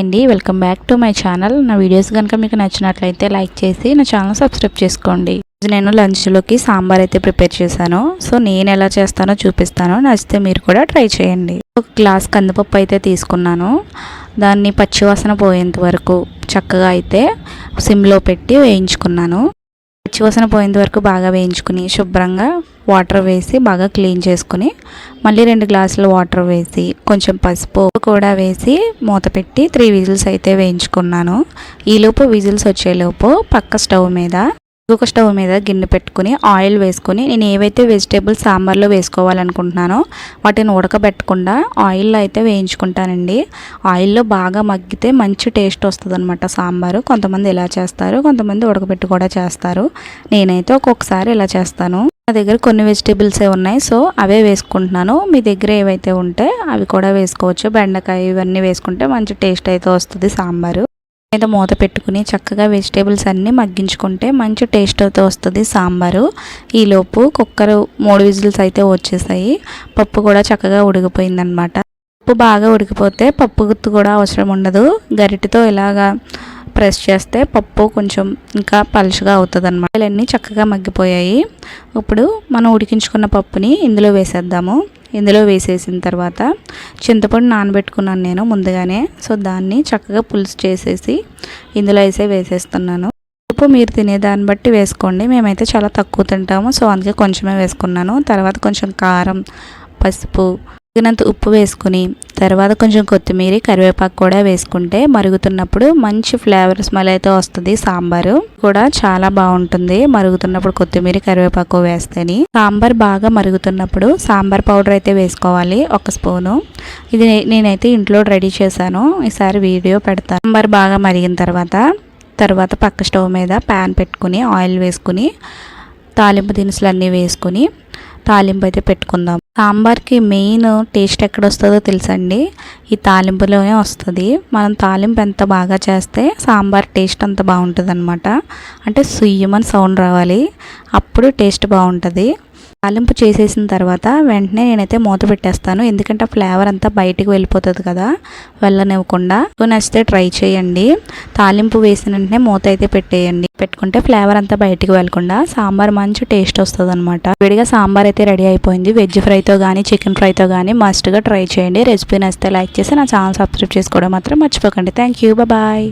అండి welcome back to my channel. నా videos కనుక మీకు నచ్చినట్లయితే లైక్ చేసి నా ఛానల్ సబ్స్క్రైబ్ చేసుకోండి. నేను లంచ్లోకి సాంబార్ అయితే ప్రిపేర్ చేశాను. సో నేను ఎలా చేస్తానో చూపిస్తాను. నచ్చితే మీరు కూడా ట్రై చేయండి. ఒక గ్లాస్ కందిపప్పు అయితే తీసుకున్నాను. దాన్ని పచ్చివాసన పోయేంత వరకు చక్కగా అయితే సిమ్లో పెట్టి వేయించుకున్నాను. పచ్చివాసన పోయేంత వరకు బాగా వేయించుకుని శుభ్రంగా వాటర్ వేసి బాగా క్లీన్ చేసుకుని మళ్ళీ రెండు గ్లాసులు వాటర్ వేసి కొంచెం పసుపు కూడా వేసి మూత పెట్టి త్రీ విజిల్స్ అయితే వేయించుకున్నాను. ఈలోపు విజిల్స్ వచ్చేలోపు పక్క స్టవ్ మీద ఇంకొక స్టవ్ మీద గిన్నె పెట్టుకుని ఆయిల్ వేసుకుని నేను ఏవైతే వెజిటేబుల్స్ సాంబార్లో వేసుకోవాలనుకుంటున్నానో వాటిని ఉడకబెట్టకుండా ఆయిల్లో అయితే వేయించుకుంటానండి. ఆయిల్లో బాగా మగ్గితే మంచి టేస్ట్ వస్తుంది అనమాట సాంబారు. కొంతమంది ఇలా చేస్తారు కొంతమంది ఉడకబెట్టి కూడా చేస్తారు. నేనైతే ఒక్కొక్కసారి ఇలా చేస్తాను. నా దగ్గర కొన్ని వెజిటేబుల్సే ఉన్నాయి సో అవే వేసుకుంటున్నాను. మీ దగ్గర ఏవైతే ఉంటే అవి కూడా వేసుకోవచ్చు. బెండకాయ ఇవన్నీ వేసుకుంటే మంచి టేస్ట్ అయితే వస్తుంది సాంబారు. మీద మూత పెట్టుకుని చక్కగా వెజిటేబుల్స్ అన్నీ మగ్గించుకుంటే మంచి టేస్ట్ అయితే వస్తుంది సాంబారు. ఈలోపు కుక్కర్ మూడు విజిల్స్ అయితే వచ్చేసాయి. పప్పు కూడా చక్కగా ఉడికిపోయిందనమాట పప్పు బాగా ఉడికిపోతే పప్పు గుత్తు కూడా అవసరం ఉండదు. గరిటెతో ఇలాగా ప్రెస్ చేస్తే పప్పు కొంచెం ఇంకా పలుచగా అవుతుంది అనమాట ఇవన్నీ చక్కగా మగ్గిపోయాయి. ఇప్పుడు మనం ఉడికించుకున్న పప్పుని ఇందులో వేసేద్దాము. ఇందులో వేసేసిన తర్వాత చింతపండు నానబెట్టుకున్నాను నేను ముందుగానే. సో దాన్ని చక్కగా పులుసు చేసేసి ఇందులో వేసే వేసేస్తున్నాను. ఉప్పు మీరు తినేదాన్ని బట్టి వేసుకోండి. మేమైతే చాలా తక్కువ తింటాము. సో అందుకే కొంచెమే వేసుకున్నాను. తర్వాత కొంచెం కారం పసుపు తగినంత ఉప్పు వేసుకుని తర్వాత కొంచెం కొత్తిమీర కరివేపాకు కూడా వేసుకుంటే మరుగుతున్నప్పుడు మంచి ఫ్లేవర్ స్మెల్ అయితే వస్తుంది సాంబారు. కూడా చాలా బాగుంటుంది మరుగుతున్నప్పుడు కొత్తిమీర కరివేపాకు వేస్తేని. సాంబార్ బాగా మరుగుతున్నప్పుడు సాంబార్ పౌడర్ అయితే వేసుకోవాలి ఒక స్పూను. ఇది నేనైతే ఇంట్లో రెడీ చేశాను. ఈసారి వీడియో పెడతాను సాంబార్ బాగా మరిగిన తర్వాత తర్వాత పక్క స్టవ్ మీద ప్యాన్ పెట్టుకుని ఆయిల్ వేసుకుని తాలింపు దినుసులు అన్నీ వేసుకుని తాలింపు అయితే పెట్టుకుందాం. సాంబార్కి మెయిన్ టేస్ట్ ఎక్కడ వస్తుందో తెలుసండి? ఈ తాలింపులోనే వస్తుంది. మనం తాలింపు ఎంత బాగా చేస్తే సాంబార్ టేస్ట్ అంత బాగుంటుంది అనమాట అంటే సుయ్యమని సౌండ్ రావాలి. అప్పుడు టేస్ట్ బాగుంటుంది. తాలింపు చేసేసిన తర్వాత వెంటనే నేనైతే మూత పెట్టేస్తాను. ఎందుకంటే ఫ్లేవర్ అంతా బయటికి వెళ్ళిపోతుంది కదా వెళ్ళనివ్వకుండా. నచ్చితే ట్రై చేయండి. తాలింపు వేసిన వెంటనే మూత అయితే పెట్టేయండి. పెట్టుకుంటే ఫ్లేవర్ అంతా బయటికి వెళ్ళకుండా సాంబార్ మంచి టేస్ట్ వస్తుంది అనమాట విడిగా సాంబార్ అయితే రెడీ అయిపోయింది. వెజ్ ఫ్రైతో కానీ చికెన్ ఫ్రైతో కానీ మస్ట్గా ట్రై చేయండి. రెసిపీ నచ్చితే లైక్ చేసి నా ఛానల్ సబ్స్క్రైబ్ చేసుకోవడం మాత్రం మర్చిపోకండి. Thank you bye.